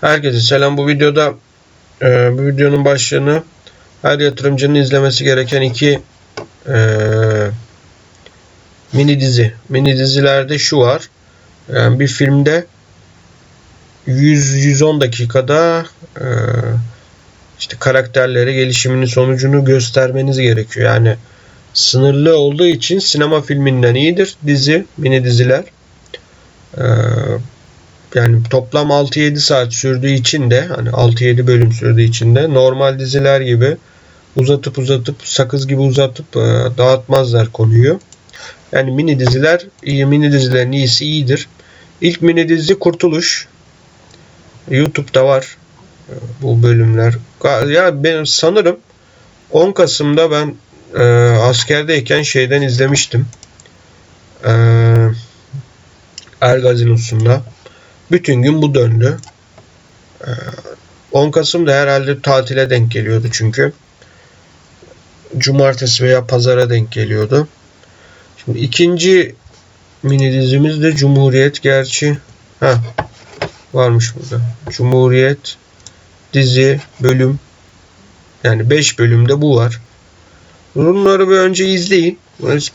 Herkese selam. Bu videoda e, bu videonun başlığını her yatırımcının izlemesi gereken iki e, mini dizi. Mini dizilerde şu var. Yani bir filmde 100-110 dakikada e, işte karakterleri gelişiminin sonucunu göstermeniz gerekiyor. Yani sınırlı olduğu için sinema filminden iyidir dizi, mini diziler. Ee, yani toplam 6-7 saat sürdüğü için de hani 6-7 bölüm sürdüğü için de normal diziler gibi uzatıp uzatıp sakız gibi uzatıp e, dağıtmazlar konuyu. Yani mini diziler iyi mini dizilerin iyisi iyidir. İlk mini dizi Kurtuluş. YouTube'da var e, bu bölümler. Ya ben sanırım 10 Kasım'da ben e, askerdeyken şeyden izlemiştim. E, Er Gazinosu'nda. Bütün gün bu döndü. Ee, 10 Kasım'da herhalde tatile denk geliyordu çünkü. Cumartesi veya pazara denk geliyordu. Şimdi ikinci mini dizimiz de Cumhuriyet gerçi. Ha varmış burada. Cumhuriyet dizi bölüm yani 5 bölümde bu var. Bunları bir önce izleyin.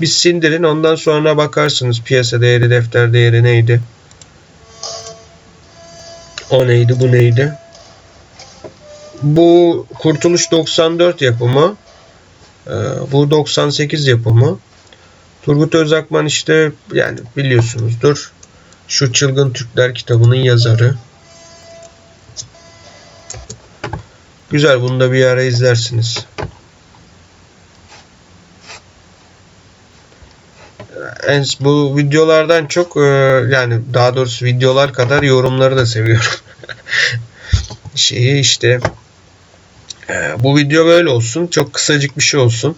Bir sindirin ondan sonra bakarsınız piyasa değeri, defter değeri neydi. O neydi, bu neydi? Bu Kurtuluş 94 yapımı. Ee, Bu 98 yapımı. Turgut Özakman işte yani biliyorsunuzdur. Şu Çılgın Türkler kitabının yazarı. Güzel bunu da bir ara izlersiniz. En, bu videolardan çok e, yani daha doğrusu videolar kadar yorumları da seviyorum. Şeyi işte e, bu video böyle olsun. Çok kısacık bir şey olsun.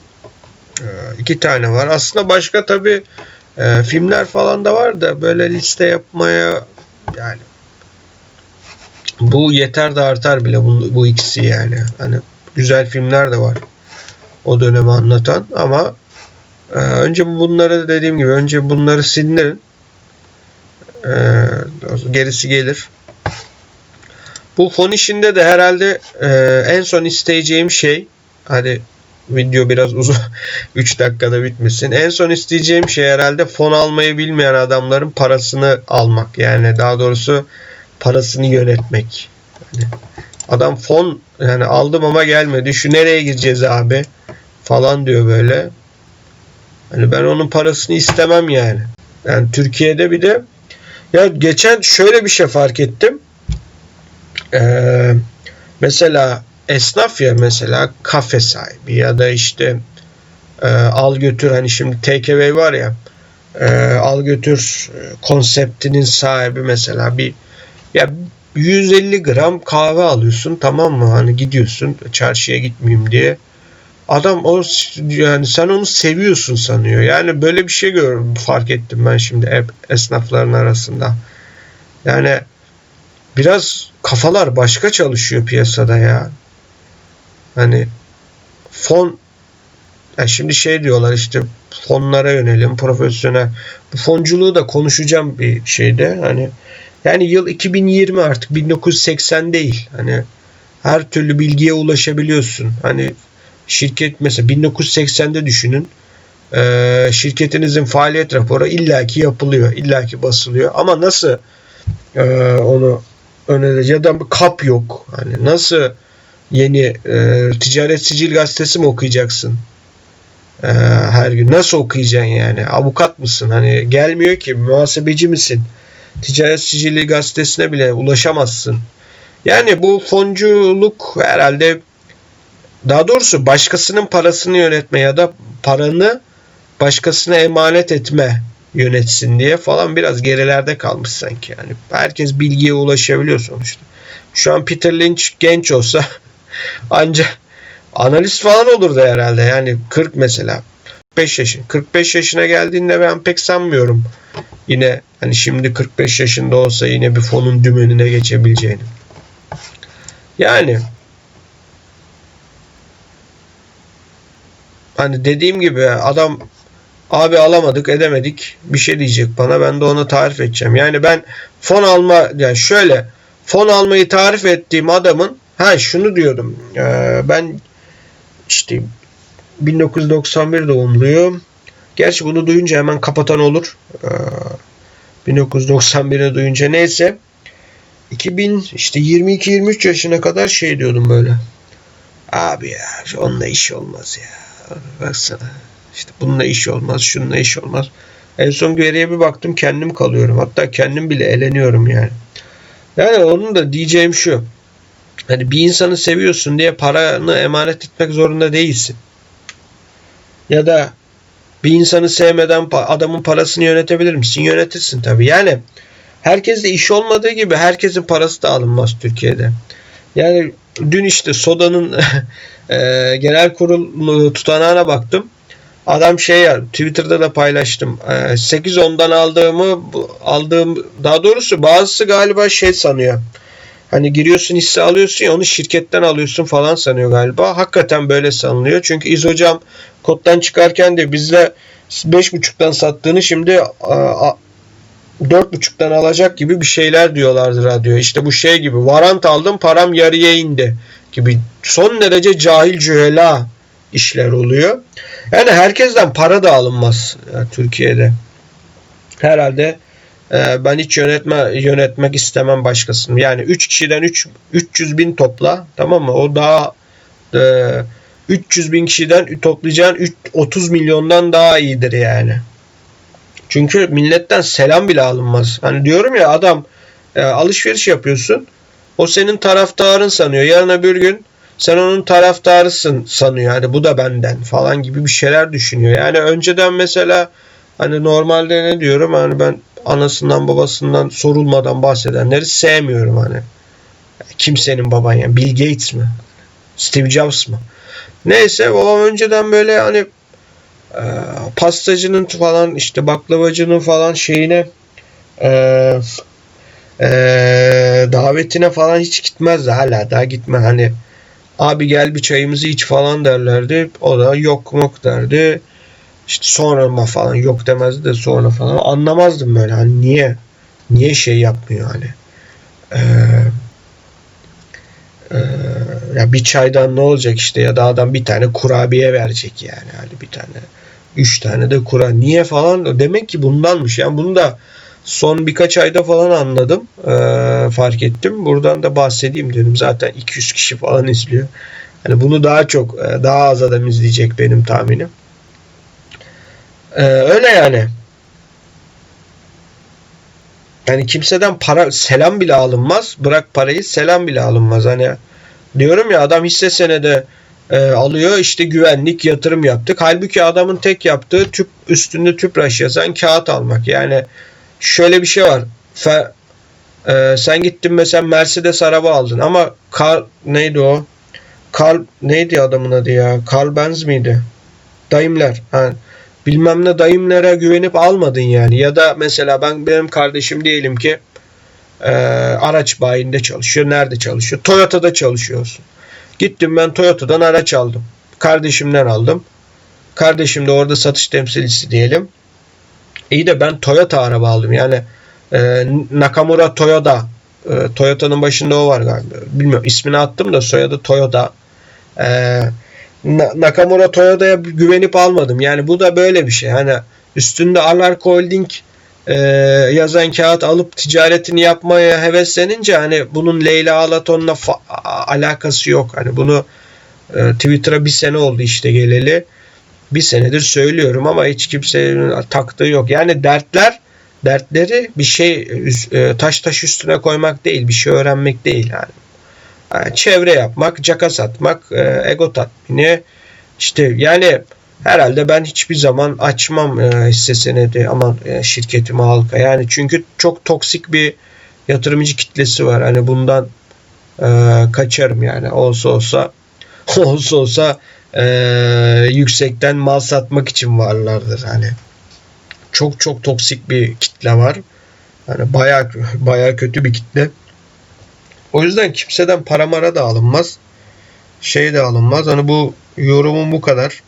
E, iki tane var. Aslında başka tabi e, filmler falan da var da böyle liste yapmaya yani bu yeter de artar bile bu, bu ikisi yani. Hani güzel filmler de var. O dönemi anlatan ama ee, önce bunları dediğim gibi önce bunları sindirin. Ee, gerisi gelir. Bu fon işinde de herhalde e, en son isteyeceğim şey hadi video biraz uzun 3 dakikada bitmesin. En son isteyeceğim şey herhalde fon almayı bilmeyen adamların parasını almak. Yani daha doğrusu parasını yönetmek. Yani adam fon yani aldım ama gelmedi. Şu nereye gireceğiz abi falan diyor böyle. Hani ben onun parasını istemem yani. Yani Türkiye'de bir de ya geçen şöyle bir şey fark ettim. Ee, mesela esnaf ya mesela kafe sahibi ya da işte e, al götür hani şimdi TKV var ya e, al götür konseptinin sahibi mesela bir ya 150 gram kahve alıyorsun tamam mı hani gidiyorsun çarşıya gitmeyeyim diye Adam o yani sen onu seviyorsun sanıyor. Yani böyle bir şey gör fark ettim ben şimdi esnafların arasında. Yani biraz kafalar başka çalışıyor piyasada ya. Hani fon yani şimdi şey diyorlar işte fonlara yönelim profesyonel. Bu fonculuğu da konuşacağım bir şeyde. Hani yani yıl 2020 artık 1980 değil. Hani her türlü bilgiye ulaşabiliyorsun. Hani şirket mesela 1980'de düşünün e, şirketinizin faaliyet raporu illaki yapılıyor, illaki basılıyor. Ama nasıl e, onu önerici ya da bir kap yok. Hani nasıl yeni e, ticaret sicil gazetesi mi okuyacaksın? E, her gün nasıl okuyacaksın yani? Avukat mısın? Hani gelmiyor ki muhasebeci misin? Ticaret sicili gazetesine bile ulaşamazsın. Yani bu fonculuk herhalde daha doğrusu başkasının parasını yönetme ya da paranı başkasına emanet etme yönetsin diye falan biraz gerilerde kalmış sanki yani. Herkes bilgiye ulaşabiliyor sonuçta. Şu an Peter Lynch genç olsa ancak analist falan olurdu herhalde. Yani 40 mesela. 45 yaşın. 45 yaşına geldiğinde ben pek sanmıyorum. Yine hani şimdi 45 yaşında olsa yine bir fonun dümenine geçebileceğini. Yani Hani dediğim gibi adam abi alamadık edemedik bir şey diyecek bana ben de ona tarif edeceğim. Yani ben fon alma yani şöyle fon almayı tarif ettiğim adamın ha şunu diyordum. Ee, ben işte 1991 doğumluyum. Gerçi bunu duyunca hemen kapatan olur. Ee, 1991'i duyunca neyse. 2000 işte 22-23 yaşına kadar şey diyordum böyle. Abi ya onunla iş olmaz ya. Baksana. İşte bununla iş olmaz, şununla iş olmaz. En son geriye bir baktım kendim kalıyorum. Hatta kendim bile eleniyorum yani. Yani onun da diyeceğim şu. Hani bir insanı seviyorsun diye paranı emanet etmek zorunda değilsin. Ya da bir insanı sevmeden adamın parasını yönetebilir misin? Yönetirsin tabii. Yani herkeste iş olmadığı gibi herkesin parası da alınmaz Türkiye'de. Yani dün işte Soda'nın e, genel kurul tutanağına baktım. Adam şey ya Twitter'da da paylaştım. 8-10'dan aldığımı aldığım daha doğrusu bazısı galiba şey sanıyor. Hani giriyorsun hisse alıyorsun ya onu şirketten alıyorsun falan sanıyor galiba. Hakikaten böyle sanılıyor. Çünkü İz hocam koddan çıkarken de bizle 5.5'tan sattığını şimdi 4.5'tan alacak gibi bir şeyler diyorlardı radyo. İşte bu şey gibi varant aldım param yarıya indi gibi son derece cahil cühela işler oluyor. Yani herkesten para da alınmaz yani Türkiye'de. Herhalde e, ben hiç yönetme yönetmek istemem başkasını. Yani 3 kişiden 3 300 bin topla tamam mı? O daha e, 300 bin kişiden toplayacağın 3, 30 milyondan daha iyidir yani. Çünkü milletten selam bile alınmaz. Hani diyorum ya adam e, alışveriş yapıyorsun. O senin taraftarın sanıyor. Yarın öbür gün sen onun taraftarısın sanıyor. Hani bu da benden falan gibi bir şeyler düşünüyor. Yani önceden mesela hani normalde ne diyorum hani ben anasından babasından sorulmadan bahsedenleri sevmiyorum hani. Kimsenin baban yani Bill Gates mi? Steve Jobs mı? Neyse babam önceden böyle hani e, pastacının falan işte baklavacının falan şeyine e, e, davetine falan hiç gitmezdi. Hala daha gitme hani Abi gel bir çayımızı iç falan derlerdi. O da yok mok derdi. İşte sonra mı falan yok demezdi de sonra falan. Anlamazdım böyle hani niye niye şey yapmıyor hani. Ee, e, ya bir çaydan ne olacak işte ya da adam bir tane kurabiye verecek yani. Hani bir tane üç tane de kura. Niye falan demek ki bundanmış. Yani bunu da son birkaç ayda falan anladım. E, fark ettim. Buradan da bahsedeyim dedim. Zaten 200 kişi falan izliyor. Hani bunu daha çok e, daha az adam izleyecek benim tahminim. E, öyle yani. Yani kimseden para selam bile alınmaz. Bırak parayı selam bile alınmaz. Hani diyorum ya adam hisse senede e, alıyor işte güvenlik yatırım yaptık. Halbuki adamın tek yaptığı tüp üstünde tüpraş yazan kağıt almak. Yani şöyle bir şey var. Fe, e, sen gittin mesela Mercedes araba aldın ama Carl neydi o? Carl neydi adamın adı ya? Carl Benz miydi? Daimler. Ha, bilmem ne Daimler'e güvenip almadın yani. Ya da mesela ben benim kardeşim diyelim ki e, araç bayinde çalışıyor. Nerede çalışıyor? Toyota'da çalışıyorsun. Gittim ben Toyota'dan araç aldım. Kardeşimden aldım. Kardeşim de orada satış temsilcisi diyelim. İyi de ben Toyota araba aldım. Yani e, Nakamura Toyota. E, Toyota'nın başında o var galiba. Bilmiyorum ismini attım da soyadı Toyota. E, Nakamura Toyota'ya güvenip almadım. Yani bu da böyle bir şey. Hani üstünde Alark Holding e, yazan kağıt alıp ticaretini yapmaya heveslenince hani bunun Leyla Alaton'la alakası yok. Hani bunu e, Twitter'a bir sene oldu işte geleli bir senedir söylüyorum ama hiç kimsenin taktığı yok. Yani dertler dertleri bir şey e, taş taş üstüne koymak değil, bir şey öğrenmek değil yani. yani çevre yapmak, caka satmak, e, ego tatmini işte yani herhalde ben hiçbir zaman açmam e, hisse senedi ama şirketimi halka. Yani çünkü çok toksik bir yatırımcı kitlesi var. Hani bundan kaçarım yani. Olsa olsa olsa olsa e, yüksekten mal satmak için varlardır. Hani çok çok toksik bir kitle var. Hani baya baya kötü bir kitle. O yüzden kimseden para mara da alınmaz. Şey de alınmaz. Hani bu yorumum bu kadar.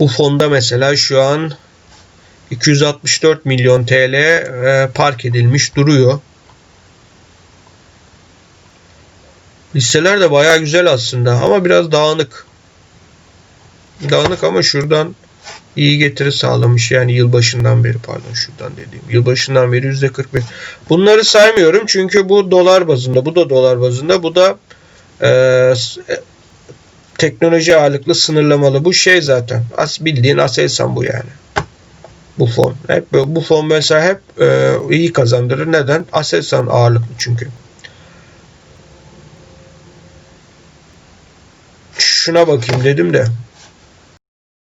Bu fonda mesela şu an 264 milyon TL e, park edilmiş duruyor. Listeler de baya güzel aslında ama biraz dağınık. Dağınık ama şuradan iyi getiri sağlamış. Yani yılbaşından beri pardon şuradan dediğim. Yılbaşından beri %41. Bunları saymıyorum çünkü bu dolar bazında. Bu da dolar bazında. Bu da e, teknoloji ağırlıklı sınırlamalı. Bu şey zaten. As bildiğin Aselsan bu yani. Bu fon. Hep bu fon mesela hep e, iyi kazandırır. Neden? Aselsan ağırlıklı çünkü. Şuna bakayım dedim de